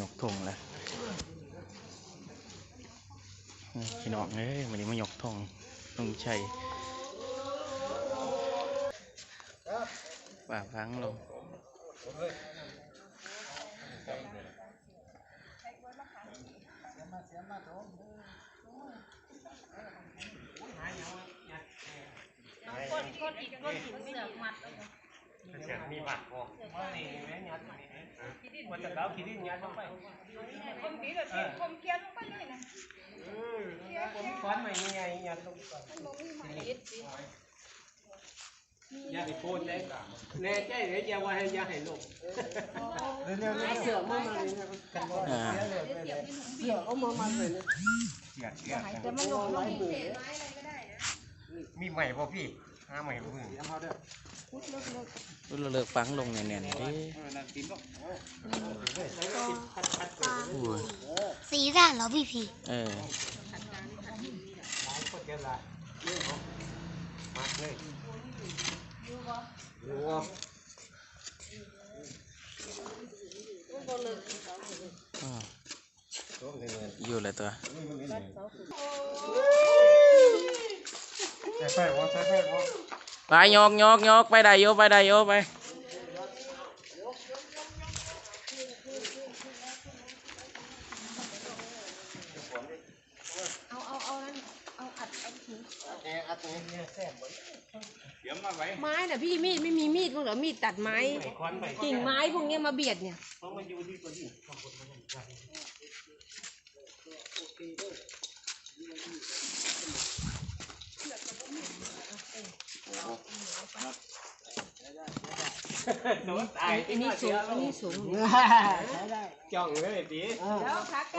ยกธงแล้วพี่น้องเอ้ยวันนี้มายกธงลุงชัยว่าพังลงคนคนอีกคนถึงเสือกมัดเอาไว้เสีย มีบัตรพอมันจะแล้วคิดที่ยัดลงไปคมปีแบบคมเกียนลงไปเลยนะผมฟ้อนใหม่ยังไงยัดลงไปมันบ่ายเอ็ดสิยัดไปโคนเลยแน่ใจเลยอย่าว่าให้ยัดให้ลงเสือมามาเลยกันบ่อ่าเสือเอามามาเลยเสียเสียแต่มันลงลงเศษมีใหม่ป่ะพี่ ห้าใหม่ป่ะพี่รุ่นเราเลิกฟังลงแน่นๆดิโอ้ยสีด่านเหรอพี่พีเออคนเดียวละมาเลยอยู่บ่อ้าวอยู่เลยตัว ใส่ไฟวะใส่ไฟวะไปยกยกยกไปได้โยไปได้โยไปเอาเอาเอานั่นเอาอัดเอาถุงแอร์อัดนี้เนี่ยแซ่บหมดไม้น่ะพี่มีดไม่มีมีดพวกเหรอมีดตัดไม้ ควันไปกิ่งไม้พวกเนี้ยมาเบียดเนี่ยเพราะมันอยู่ที่ตัวนี้ อันนี้สูงอันนี้สูงจ้องเลยดิ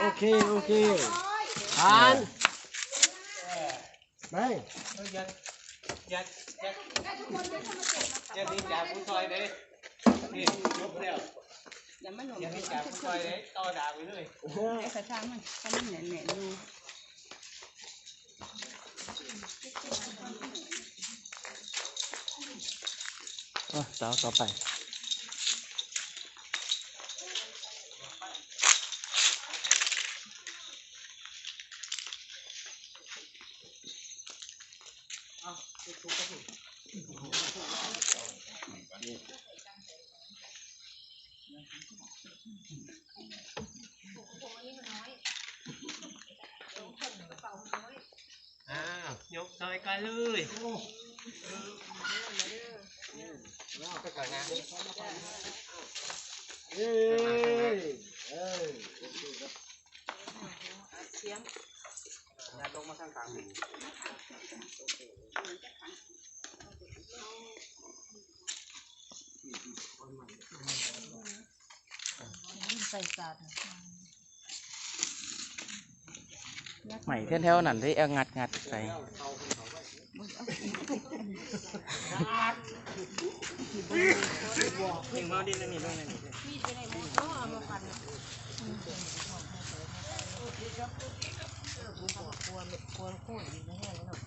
โอเค โอเคผ่านไม่ยัดยัดยัดยัดนี่จากผู้ซอยเลยนี่ยกแล้วอย่ามันหลงยัดนี่จากผู้ซอยเลยต่อดาบไปเลยไอ้กระชังมันถ้ามันแหน่แหน่ดู สาวต่อไปอ้าวยกซอยกันเลย เอาไปก่อนนะเอ้ยเอ้ยยัดลงมาข้างกลาง ใส่สาดใหม่แถวๆนั่นที่เอางัดงัดใส่ถึงมา หนหมดเนาะเอามาฟันกลัวกลัวโค่นอยู่ในแห้งเนาะ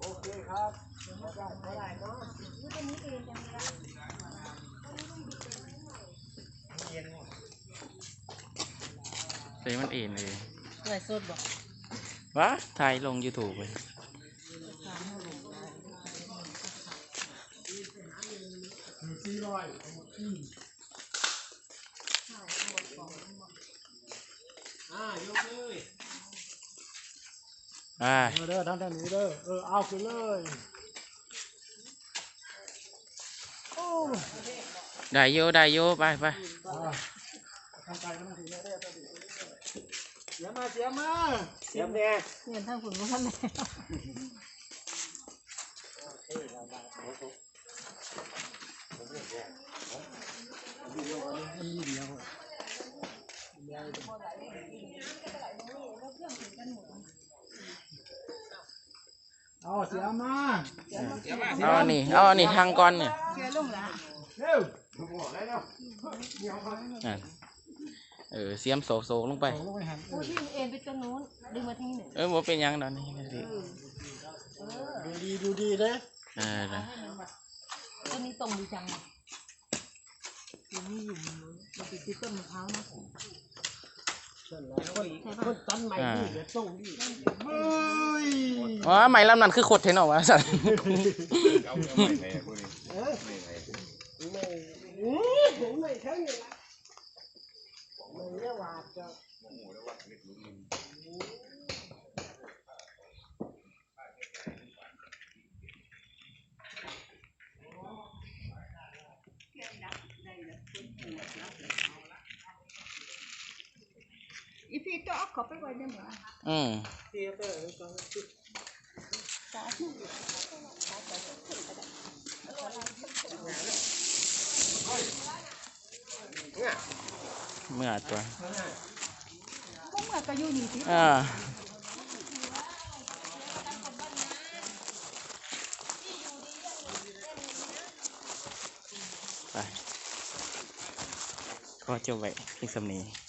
โอเคครับใส่มันเองเลยใส่สดบอก วะถ่ายลง YouTube ไปอ่ายกเลยอ่าเด้อท่านท่านนี้เด้อ เออ เอาขึ้นเลยได้โยได้โยไปไปทางไกลก็ต้องถือแน่เด้อตัวดีเสียมาเสียมาเสียบแน่เงินทั้งฝุ่นก็ทั้งแหน่เอาเสียมาเอาอันนี่เอาอันนี่ทางก่อนเนี่ยเชื่อลงละเร็วนั่น เออเสียมโศกโศกลงไปโอ้ลงไปหันผู้ที่เอ็นไปตรงนู้นดึงมาทางนี้หนึ่งเออบ่เป็นหยังดอกนี่สิดูดีดูดีเด้อเออนะตัวนี้ตรงดีจังดยังไม่อยู่มันติดที่ต้นมะพร้าวนะคนคนตันใหม่นี่เดี๋ยวส่งดิเฮ้ยอ๋อไหมลำนั้นคือขดเทนออกมาสันเอาเอาใหม่ไหนพวกนี้เออไม่ไหนไม่อือผมไม่ใช่เนี่ยละไม่ เรียกว่าจะอีพี่ต้องเอาเขาไปไว้ในหมู่อืมเทียบไปเลยตอนนี้ เมื่อตัวพวกเมื่อก็อยู่นี่สิอ่าไปก็จบไว้เพียงสำนี